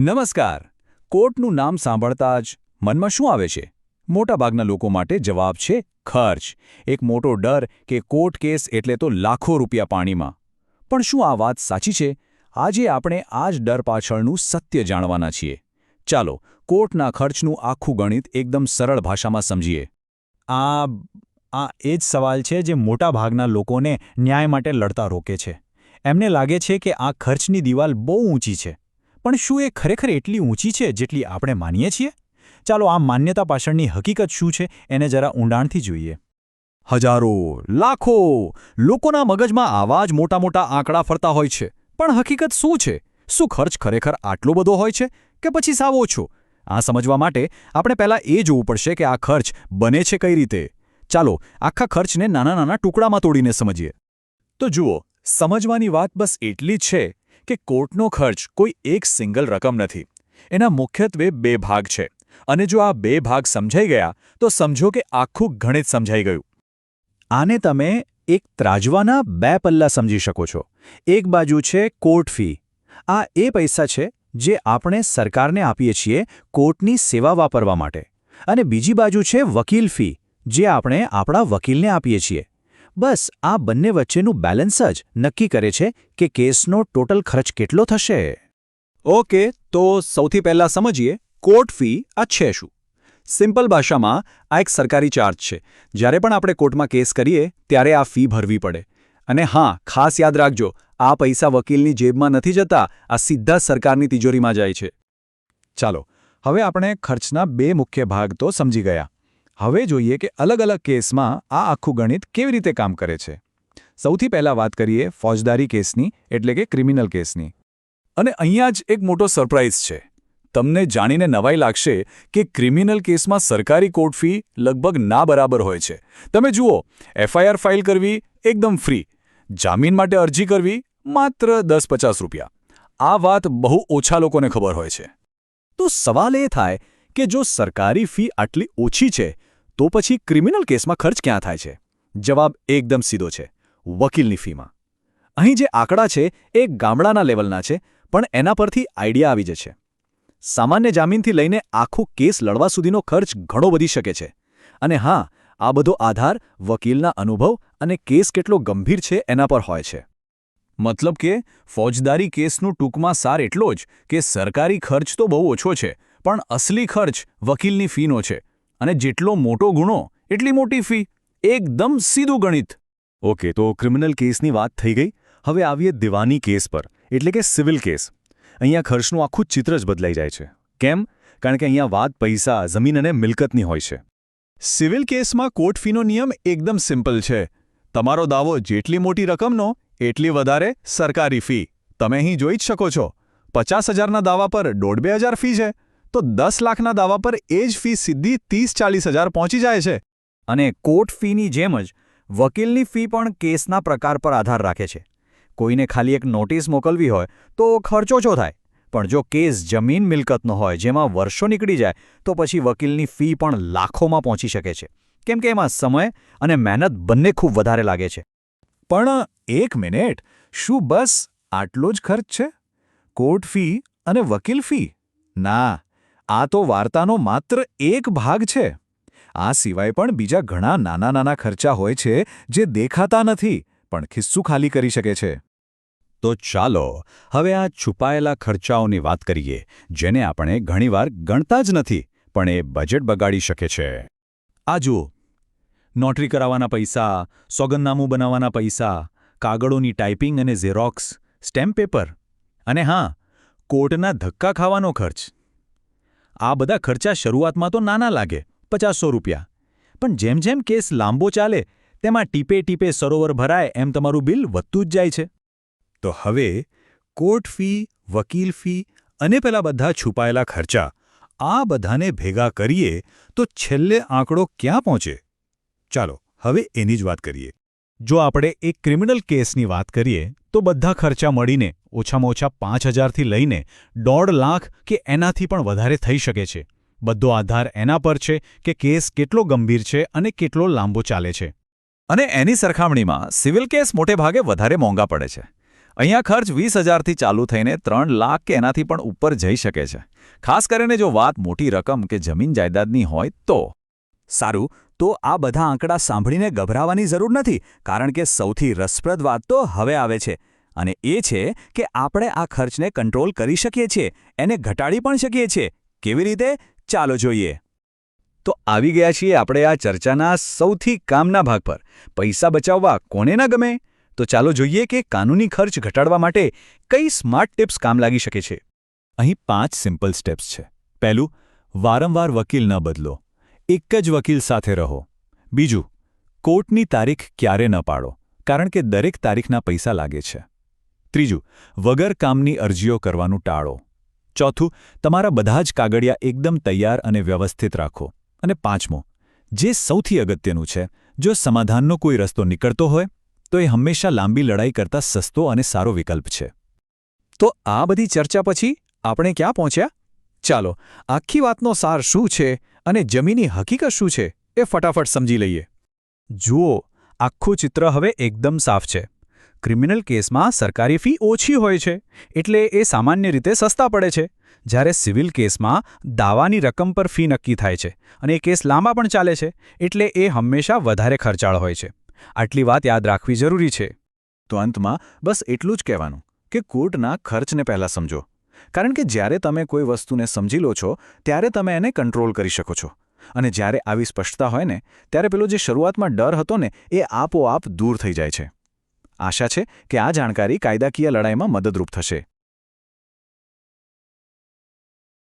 નમસ્કાર. કોર્ટનું નામ સાંભળતા જ મનમાં શું આવે છે? મોટાભાગના લોકો માટે જવાબ છે ખર્ચ. એક મોટો ડર કે કોર્ટ કેસ એટલે તો લાખો રૂપિયા પાણીમાં. પણ શું આ વાત સાચી છે? આજે આપણે આ જ ડર પાછળનું સત્ય જાણવાના છીએ. ચાલો, કોર્ટના ખર્ચનું આખું ગણિત એકદમ સરળ ભાષામાં સમજીએ. આ આ એ જ સવાલ છે જે મોટાભાગના લોકોને ન્યાય માટે લડતા રોકે છે. એમને લાગે છે કે આ ખર્ચની દિવાલ બહુ ઊંચી છે. પણ શું એ ખરેખર એટલી ઊંચી છે જેટલી આપણે માનીએ છીએ? ચાલો આ માન્યતા પાછળની હકીકત શું છે એને જરા ઊંડાણથી જોઈએ. હજારો, લાખો! લોકોના મગજમાં આવા જ મોટા મોટા આંકડા ફરતા હોય છે. પણ હકીકત શું છે? શું ખર્ચ ખરેખર આટલો બધો હોય છે કે પછી સાવ ઓછો? આ સમજવા માટે આપણે પહેલાં એ જોવું પડશે કે આ ખર્ચ બને છે કઈ રીતે. ચાલો, આખા ખર્ચને નાના નાના ટુકડામાં તોડીને સમજીએ. તો જુઓ, સમજવાની વાત બસ એટલી જ છે કે કોર્ટનો ખર્ચ કોઈ એક સિંગલ રકમ નથી. એના મુખ્યત્વે બે ભાગ છે. અને જો આ બે ભાગ સમજાઈ ગયા, તો સમજો કે આખું ગણિત સમજાઈ ગયું. આને તમે એક ત્રાજવાના બે પલ્લા સમજી શકો છો. એક બાજુ છે કોર્ટ ફી. આ એ પૈસા છે જે આપણે સરકારને આપીએ છીએ કોર્ટની સેવા વાપરવા માટે. અને બીજી બાજુ છે વકીલ ફી, જે આપણે આપણા વકીલને આપીએ છીએ. બસ, આ બંને વચ્ચેનું બેલેન્સ જ નક્કી કરે છે કે કેસનો ટોટલ ખર્ચ કેટલો થશે. ઓકે, તો સૌથી પહેલાં સમજીએ કોર્ટ ફી આ છે શું? સિમ્પલ ભાષામાં, આ એક સરકારી ચાર્જ છે. જ્યારે પણ આપણે કોર્ટમાં કેસ કરીએ, ત્યારે આ ફી ભરવી પડે. અને હા, ખાસ યાદ રાખજો, આ પૈસા વકીલની જેબમાં નથી જતા, આ સીધા સરકારની તિજોરીમાં જાય છે. ચાલો, હવે આપણે ખર્ચના બે મુખ્ય ભાગ તો સમજી ગયા. હવે જોઈએ કે અલગ અલગ કેસમાં આ આખું ગણિત કેવી રીતે કામ કરે છે. સૌથી પહેલાં વાત કરીએ ફોજદારી કેસની, એટલે કે ક્રિમિનલ કેસની. અને અહીંયા જ એક મોટો સરપ્રાઇઝ છે. તમને જાણીને નવાઈ લાગશે કે ક્રિમિનલ કેસમાં સરકારી કોર્ટ ફી લગભગ ના બરાબર હોય છે. તમે જુઓ, એફઆઈઆર ફાઇલ કરવી એકદમ ફ્રી. જામીન માટે અરજી કરવી માત્ર દસ પચાસ રૂપિયા. આ વાત બહુ ઓછા લોકોને ખબર હોય છે. તો સવાલ એ થાય કે જો સરકારી ફી આટલી ઓછી છે તો પછી ક્રિમિનલ કેસમાં ખર્ચ ક્યાં થાય છે? જવાબ એકદમ સીધો છે, વકીલની ફીમાં. અહીં જે આંકડા છે એ ગામડાના લેવલના છે, પણ એના પરથી આઈડિયા આવી જશે. સામાન્ય જામીનથી લઈને આખો કેસ લડવા સુધીનો ખર્ચ ઘણો વધી શકે છે. અને હા, આ બધો આધાર, વકીલના અનુભવ અને કેસ કેટલો ગંભીર છે એના પર હોય છે. મતલબ કે, ફોજદારી કેસનું ટૂંકમાં સાર એટલો જ કે સરકારી ખર્ચ તો બહુ ઓછો છે, પણ અસલી ખર્ચ વકીલની ફીનો છે. અને જેટલો મોટો ગુણો એટલી મોટી ફી. એકદમ સીધું ગણિત. ઓકે, તો ક્રિમિનલ કેસની વાત થઈ ગઈ. હવે આવીએ દિવાની કેસ પર, એટલે કે સિવિલ કેસ. અહીંયા ખર્ચનું આખું ચિત્ર જ બદલાઈ જાય છે. કેમ? કારણ કે અહીંયા વાત પૈસા, જમીન અને મિલકતની હોય છે. સિવિલ કેસમાં કોર્ટ ફીનો નિયમ એકદમ સિમ્પલ છે. તમારો દાવો જેટલી મોટી રકમનો, એટલી વધારે સરકારી ફી. તમે અહીં જોઈ જ શકો છો. પચાસ હજારના દાવા પર દોઢ બે હજાર ફી છે. તો દસ લાખના દાવા પર એ જ ફી સીધી ત્રીસ ચાલીસ હજાર પહોંચી જાય છે. અને કોર્ટ ફીની જેમ જ વકીલની ફી પણ કેસના પ્રકાર પર આધાર રાખે છે. કોઈને ખાલી એક નોટિસ મોકલવી હોય તો ખર્ચ ઓછો થાય. પણ જો કેસ જમીન મિલકતનો હોય, જેમાં વર્ષો નીકળી જાય, તો પછી વકીલની ફી પણ લાખોમાં પહોંચી શકે છે. કેમ કે એમાં સમય અને મહેનત બંને ખૂબ વધારે લાગે છે. પણ એક મિનિટ, શું બસ આટલો જ ખર્ચ છે? કોર્ટ ફી અને વકીલ ફી? ના. આ તો વાર્તાનો માત્ર એક ભાગ છે. આ સિવાય પણ બીજા ઘણા નાના નાના ખર્ચા હોય છે જે દેખાતા નથી, પણ ખિસ્સું ખાલી કરી શકે છે. તો ચાલો, હવે આ છુપાયેલા ખર્ચાઓની વાત કરીએ, જેને આપણે ઘણીવાર ગણતા જ નથી, પણ એ બજેટ બગાડી શકે છે. આ જુઓ. નોટરી કરાવવાના પૈસા, સોગંદનામું બનાવવાના પૈસા, કાગળોની ટાઈપિંગ અને ઝેરોક્સ, સ્ટેમ્પ પેપર. અને હા, કોર્ટના ધક્કા ખાવાનો ખર્ચ. આ બધા ખર્ચા શરૂઆતમાં તો નાના લાગે, પચાસો રૂપિયા. પણ જેમ જેમ કેસ લાંબો ચાલે, તેમાં ટીપે ટીપે સરોવર ભરાય એમ તમારું બિલ વધતું જ જાય છે. તો હવે, કોર્ટ ફી, વકીલ ફી અને પેલા બધા છુપાયેલા ખર્ચા, આ બધાને ભેગા કરીએ તો છેલ્લે આંકડો ક્યાં પહોંચે? ચાલો, હવે એની જ વાત કરીએ. જો આપણે એક ક્રિમિનલ કેસની વાત કરીએ, તો બધા ખર્ચા મળીને ઓછામાં ઓછા પાંચ હજારથી લઈને દોઢ લાખ કે એનાથી પણ વધારે થઈ શકે છે. બધો આધાર એના પર છે કે કેસ કેટલો ગંભીર છે અને કેટલો લાંબો ચાલે છે. અને એની સરખામણીમાં સિવિલ કેસ મોટેભાગે વધારે મોંઘા પડે છે. અહીંયા ખર્ચ વીસ હજારથી ચાલુ થઈને ત્રણ લાખ કે એનાથી પણ ઉપર જઈ શકે છે. ખાસ કરીને જો વાત મોટી રકમ કે જમીન જાયદાદની હોય તો. સારું, તો આ બધા આંકડા સાંભળીને ગભરાવાની જરૂર નથી, કારણ કે સૌથી રસપ્રદ વાત તો હવે આવે છે. અને એ છે કે આપણે આ ખર્ચને કંટ્રોલ કરી શકીએ છીએ, એને ઘટાડી પણ શકીએ છીએ. કેવી રીતે? ચાલો જોઈએ. તો આવી ગયા છીએ આપણે આ ચર્ચાના સૌથી કામના ભાગ પર. પૈસા બચાવવા કોને ના ગમે? તો ચાલો જોઈએ કે કાનૂની ખર્ચ ઘટાડવા માટે કઈ સ્માર્ટ ટિપ્સ કામ લાગી શકે છે. અહીં પાંચ સિમ્પલ સ્ટેપ્સ છે. પહેલું, વારંવાર વકીલ ન બદલો. એક જ વકીલ સાથે રહો. બીજું, કોર્ટની તારીખ ક્યારે ન પાડો, કારણ કે દરેક તારીખના પૈસા લાગે છે. ત્રીજું, વગર કામની અરજીઓ કરવાનું ટાળો. ચોથું, તમારા બધા જ કાગળિયા એકદમ તૈયાર અને વ્યવસ્થિત રાખો. અને પાંચમો, જે સૌથી અગત્યનું છે, જો સમાધાનનો કોઈ રસ્તો નીકળતો હોય, તો એ હંમેશા લાંબી લડાઈ કરતાં સસ્તો અને સારો વિકલ્પ છે. તો આ બધી ચર્ચા પછી આપણે ક્યાં પહોંચ્યા? ચાલો, આખી વાતનો સાર શું છે અને જમીની હકીકત શું છે એ ફટાફટ સમજી લઈએ. જુઓ, આખું ચિત્ર હવે એકદમ સાફ છે. ક્રિમિનલ કેસમાં સરકારી ફી ઓછી હોય છે, એટલે એ સામાન્ય રીતે સસ્તા પડે છે. જ્યારે સિવિલ કેસમાં દાવાની રકમ પર ફી નક્કી થાય છે અને એ કેસ લાંબા પણ ચાલે છે, એટલે એ હંમેશા વધારે ખર્ચાળ હોય છે. આટલી વાત યાદ રાખવી જરૂરી છે. તો અંતમાં બસ એટલું જ કહેવાનું કે કોર્ટના ખર્ચને પહેલાં સમજો. કારણ કે જ્યારે તમે કોઈ વસ્તુને સમજી લો છો, ત્યારે તમે એને કંટ્રોલ કરી શકો છો. અને જ્યારે આવી સ્પષ્ટતા હોય ને, ત્યારે પેલો જે શરૂઆતમાં ડર હતો ને, એ આપોઆપ દૂર થઈ જાય છે. આશા છે કે આ જાણકારી કાયદાકીય લડાઈમાં મદદરૂપ થશે.